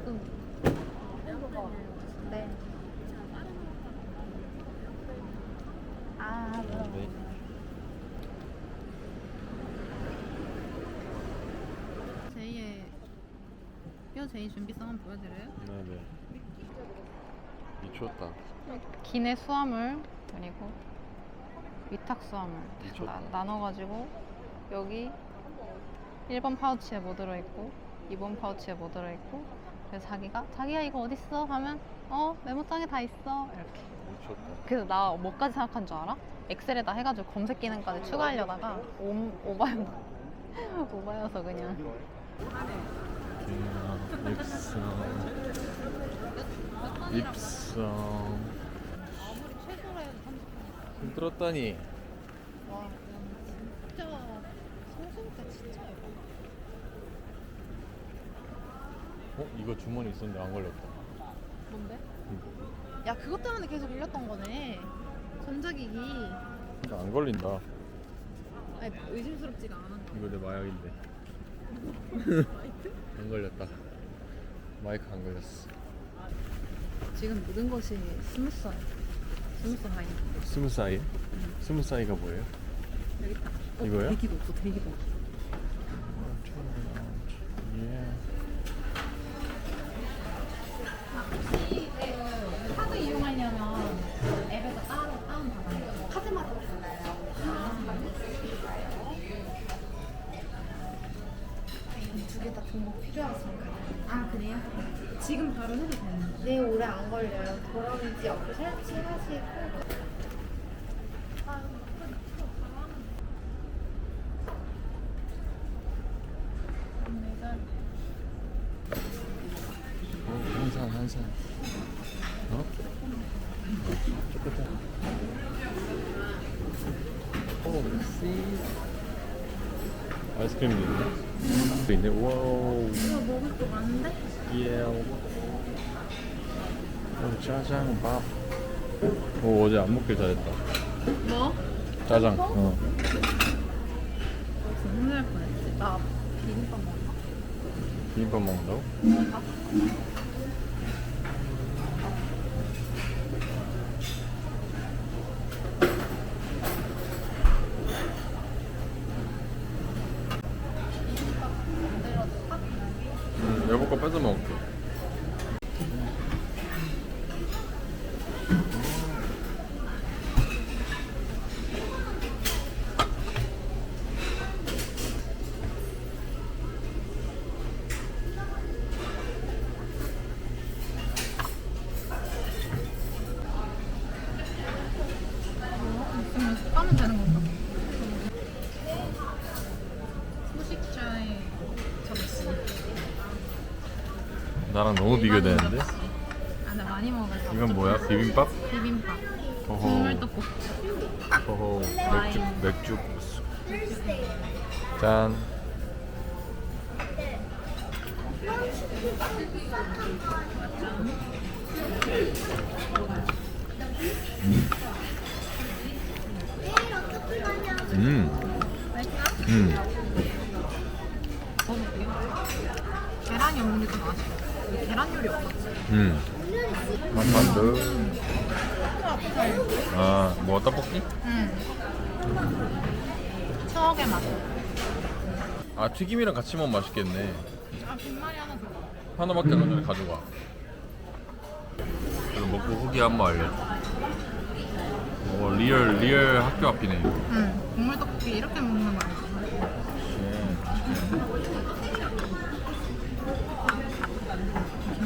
미국. 네. 아. 네. 제이의 뼈 제이 준비성 한번 보여드려요? 네네. 미쳤다. 기내 수화물 그리고 위탁 수화물 미쳤다. 나, 나눠가지고 여기 1번 파우치에 뭐 들어있고 2번 파우치에 뭐 들어있고 그래서 자기가 자기야 이거 어딨어? 하면 어 메모장에 다 있어 이렇게 미쳤다. 그래서 나 뭐까지 생각한 줄 알아? 엑셀에다 해가지고 검색 기능까지 추가하려다가 오, 오바였, 오바여서 그냥 입성. 입성. 아무리 최소로 해도 30분 힘들었다니. 와 진짜 성수니까 진짜 예뻐 어? 이거 주머니 있었는데 안 걸렸다. 뭔데? 야 그것 때문에 계속 울렸던 거네 전자기기 근데 안 걸린다. 아니 의심스럽지가 않아 이거 내 마약인데. 안 걸렸다. 마이크 안 걸렸어. 지금 모든 것이 스무스해 스무스하이 스무 사이? 스무 사이가 뭐예요? 여기 있다 어, 이거요? 대기도 없어 대기도 예. 카드 이용하려면 앱에서 따로 다운받아요 카드마다 달라요 두 개 다 등록 필요하십니까? 아 그래요? 지금 바로 해도 안 걸려요 이제 어플 설치하시고 어, 한산 한산. 어? 좋겠다. 오, 씨. 아이스크림도 있네. 또 있네. 와우. 이거 먹을 거 많은데? 예. 오, 짜장 밥. 오, 어제 안 먹길 잘했다. 뭐? 짜장. 어. 혼날 뻔했지 나 비빔밥 먹나? 비빔밥 먹는다고? 응, 여보 거 뺏어 먹을게. 있으면 까면 되는 건가? 소식자의 접시 나랑 너무 비교되는데? 아, 나 많이 먹어서 이건 뭐야? 비빔밥? 비빔밥 어허. 국물 떡볶이 어허. 맥주, 맥주. 짠. 음. 음. 먹어볼게요 계란이 없는 게좀 아쉬워 여기 계란 요리 없었지? 음. 만두. 아, 뭐 떡볶이? 응 추억의 맛 아, 튀김이랑 같이 먹으면 맛있겠네. 아, 빈말이 하나 더 하나밖에 안 전에 가져가. 그리고 먹고 후기 한번 알려줘. 오, 리얼 리얼 학교 앞이네. 응 국물 떡볶이 이렇게 먹는 거알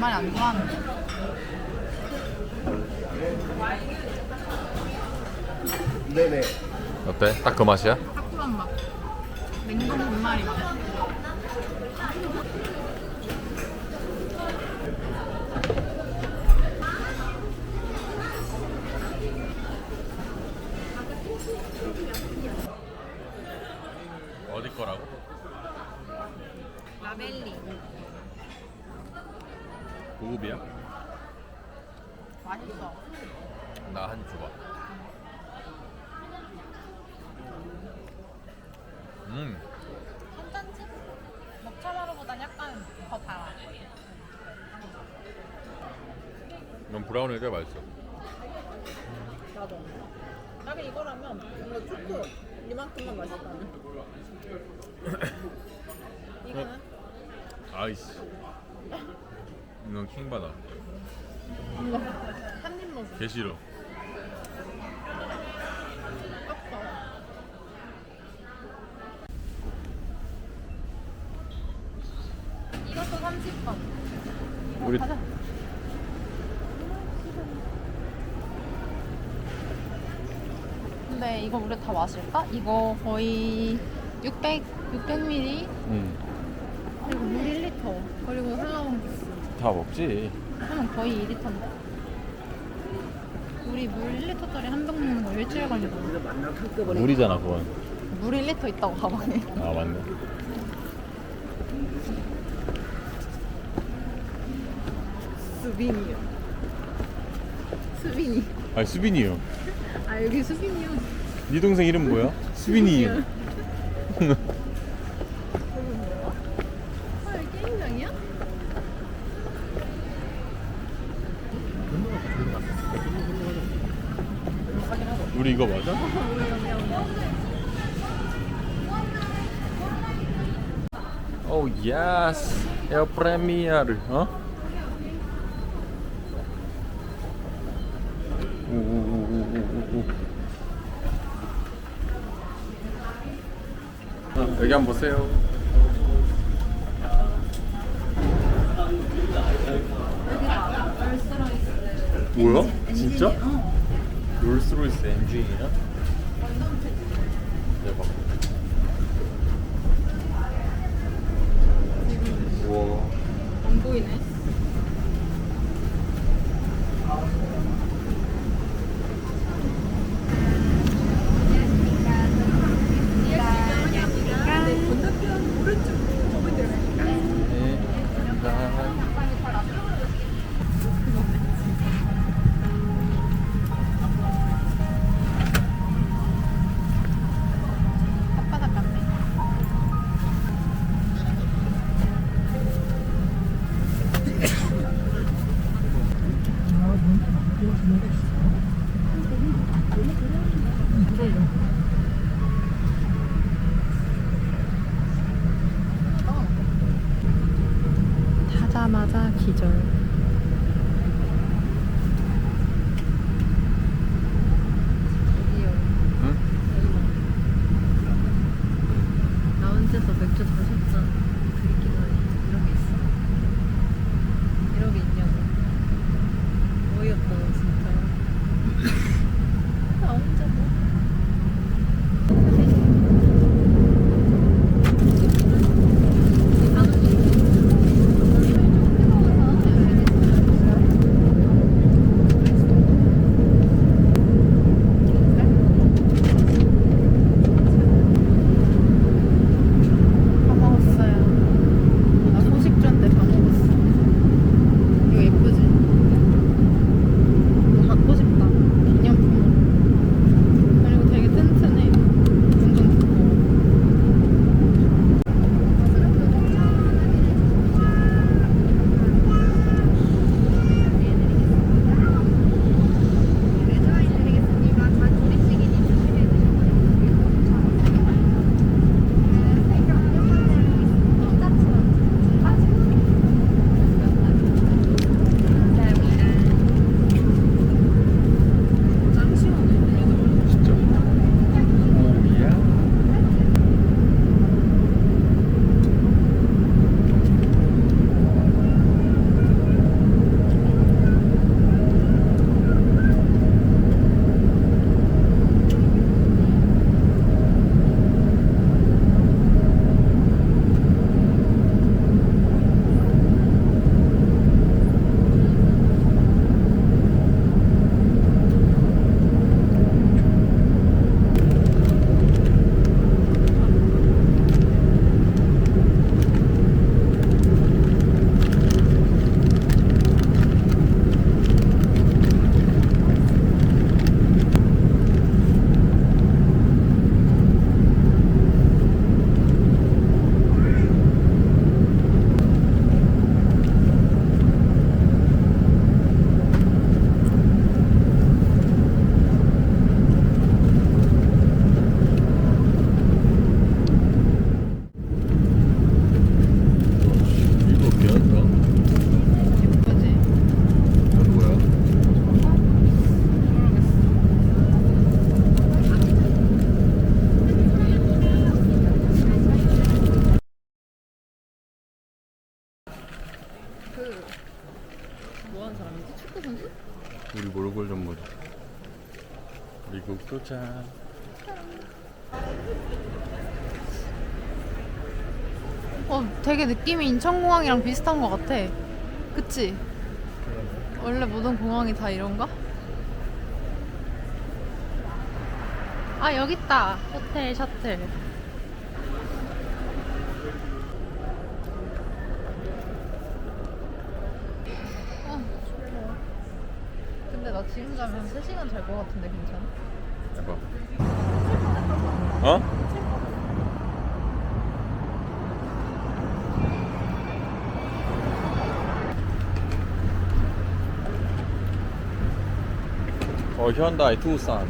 지? 빈말이 안 좋아하는데 어때? 딱 그 맛이야? 딱 그런 맛 냉동 빈말이 맛 어디 거라고? 라벨리 고급이야? 맛있어 나 한 주봐. 음, 괜찮지? 먹차마루보단 약간 더 달아 브라운이 제일 맛있어. 나도. 딱히 이거라면 뭔가 초코 이만큼만 맛있다면. 이거는 아이씨. 이건 킹받아. 한 입 먹어. 개 싫어. 이것도 30번. 우리 가자. 근데 이거 우리 다 마실까? 이거 거의 600, 600ml 응. 그리고 물 1리터 그리고 한라봉 주스 다 먹지. 하면 거의 2리터인데 우리 물 1리터짜리 한 병 먹는 거 일주일 걸리거든 물이잖아 그건. 물 1리터 있다고 가방에 아 맞네. 수빈이요 수빈이 아 수빈이요. 아 여기 수빈이요 네 동생 이름 뭐야? 수빈이 요. 아 여기 게임장이야? 우리 이거 맞아? 오 예스 에어 프레미어를 어? 우우우우우우 어, 여기 한번 보세요 뭐야? 진짜? 롤스로이스 MG이야? 대박. 우와. 안 보이네 네. 기절 되게 느낌이 인천공항이랑 비슷한 것 같아. 그치? 원래 모든 공항이 다 이런가? 아, 여기 있다. 호텔 셔틀. 어. 근데 나 지금 자면 3시간 잘 것 같은데 괜찮아? 해봐. 어? 어 현다이 투싼.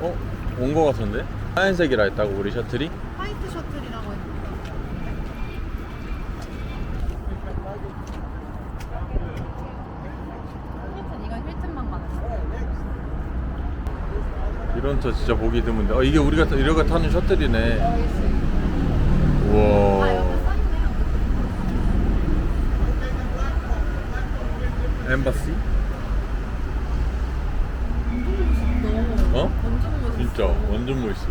어? 온 거 같은데? 하얀색이라 했다고 우리 셔틀이? 화이트 셔틀이라고 했는데. 힐튼, 이건 힐튼만 가는 거. 차 진짜 보기 드문데 어 이게 우리가 타- 이러가 타는 셔틀이네 아, 우와. 엠바시? 어? 완전 멋있어. 진짜 완전 멋있어.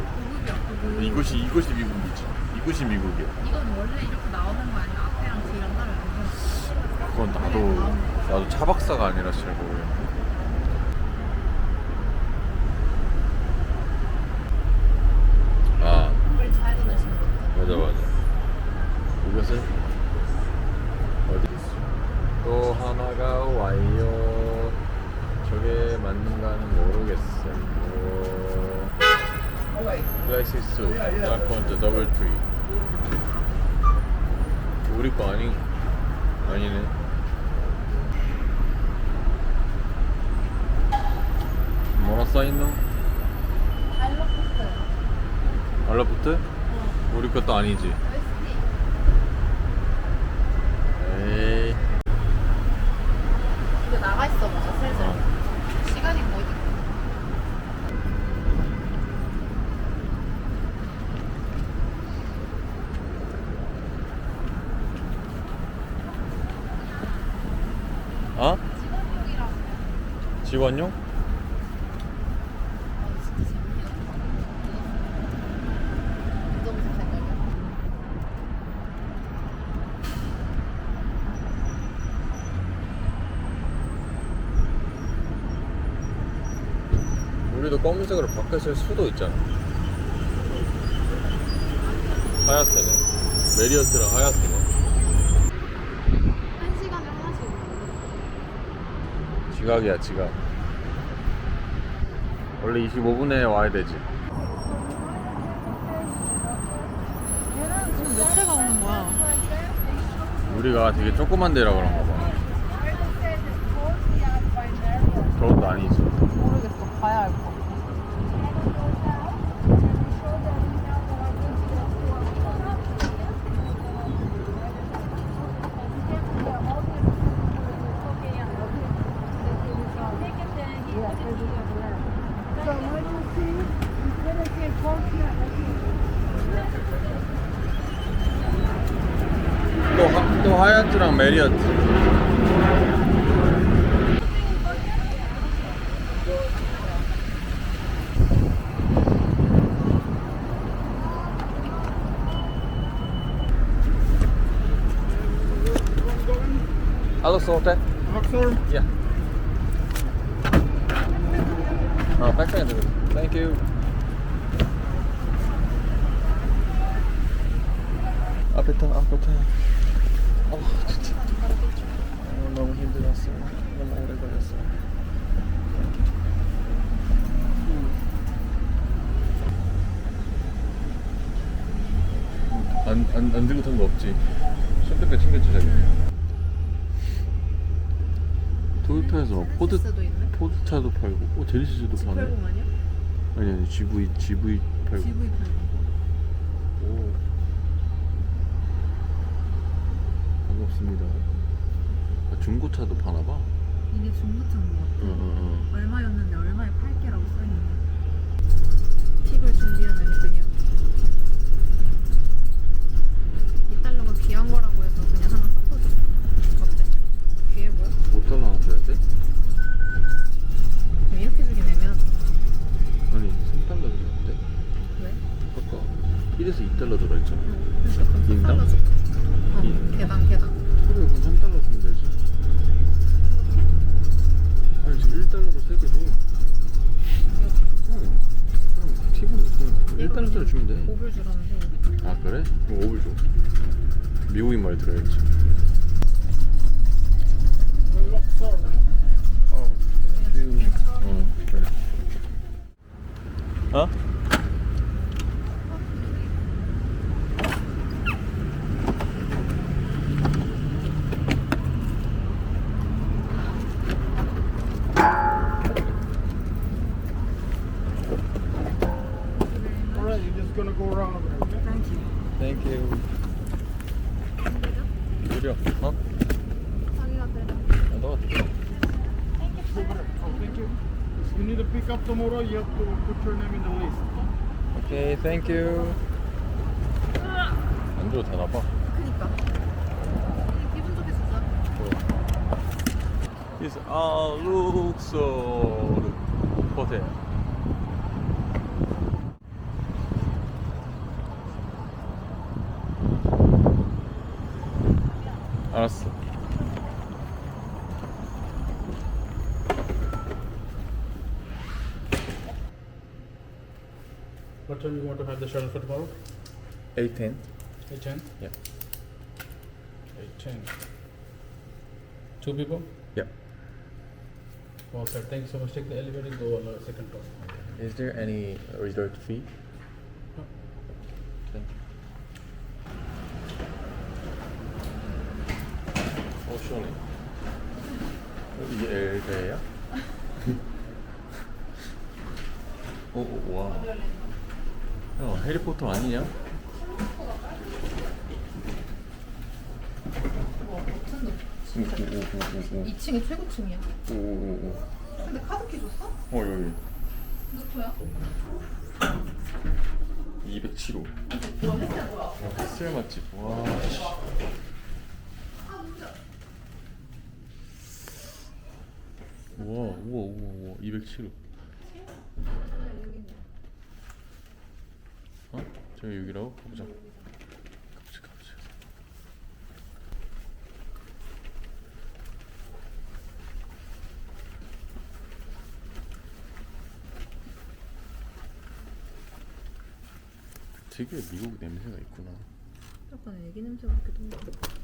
이곳이 이곳이 미국이지 이곳이 미국이야 이건 원래 이렇게 나오는 거 아니야? 앞에랑 뒤랑 따로. 그건 나도 나도 차 박사가 아니라서 잘 모르겠네 라이시스 다크원트 더블 트리 우리 거 아니 아니네 뭐라 써있노? 알로코트. 알라푸트? 우리 것도 아니지 웨스티. 에이 이거 나가 있어 봐, 슬슬. 시간이 거의 됐고. 어? 직원용이라고. 색깔이야. 우리도 검은색으로 바뀌었을 수도 있잖아. 하얗테네 메리어트랑 하얗테네 한 시간에 하나씩 오는 지각이야 지각 원래 25분에 와야 되지 얘는 지금 몇 회가 오는 거야? 우리가 되게 조그만 데라 그런가 봐 저것도 아니지 모르겠어. 가야 알 거. 또, 하, 또 하얏트랑 메리어트 Hello, Sorte. Yeah. 어, 백팩 드 Thank you. 앞에 타, 앞에 타. 어, 진짜. 어, 너무 힘들었어. 너무 오래 걸렸어. 안, 안, 안 들고 탄 거 없지? 챙겼지, 자기. 토요타에서 포드, 있네. 포드차도 팔고, 어, 제니시스도 파네. G80 아니야? 아니, 아니, GV, GV 팔고. GV 80. 오. 반갑습니다. 아, 중고차도 파나 봐. 이게 중고차인 것 같아. 응, 응, 얼마였는데 얼마에 팔게라고 써있네. 팁을 준비하면 그냥. 귀한 거라고 해서 그냥 하나 샀거든. 어때? 귀해 보여? 5달러 하나 줘야 돼? 그럼 이렇게 주긴 애매하다. 아니 3달러 주면 돼? 왜? 아까 1에서 2달러 들어있잖아 그러니까 그럼 인당? 3달러 줄까? 어, 인- 개당 개당. 그래 그럼 3달러 주면 되지 아니 지금 1달러로 3개 줘 응. 그럼 팁은 얘가 1달러짜리 주면 돼 5불 주라는데. 아 그래? 그럼 5불 줘 미국인 말 들어야지 어, 어 그래 어? Alright, you're just gonna go around over there, okay? Thank you 느려 어? 자기가 때려. 아, 너가 느려 Oh, thank you. If you need to pick up tomorrow, you have to put your name in the list. 오케이 땡큐 안 줘도 되나 봐 그니까. 기분 좋게 쓰자. It's a Luxor hotel. What time you want to have the shuttle for tomorrow? 810. 8.10? Yeah. 8.10. Two people? Yeah. Well, sir, thank you so much. Take the elevator, go on the second floor. Is there any resort fee? No. Okay. 어 시원해. 어, 이게 엘베야? 오, 오 와. 해리포터 아니냐? 오, 오, 오, 오, 오. 2층이 최고층이야. 오, 오, 오. 근데 카드키 줬어? 어 여기 누구야? 207호. 뭐야 했냐 뭐야? 햇살 맛집. 와. 씨. 우와, 우와, 우와, 우와, 207호. 어? 저기 여기라고? 가보자. 가보자, 가보자. 되게 미국 냄새가 있구나. 약간 애기 냄새 같기도 하고.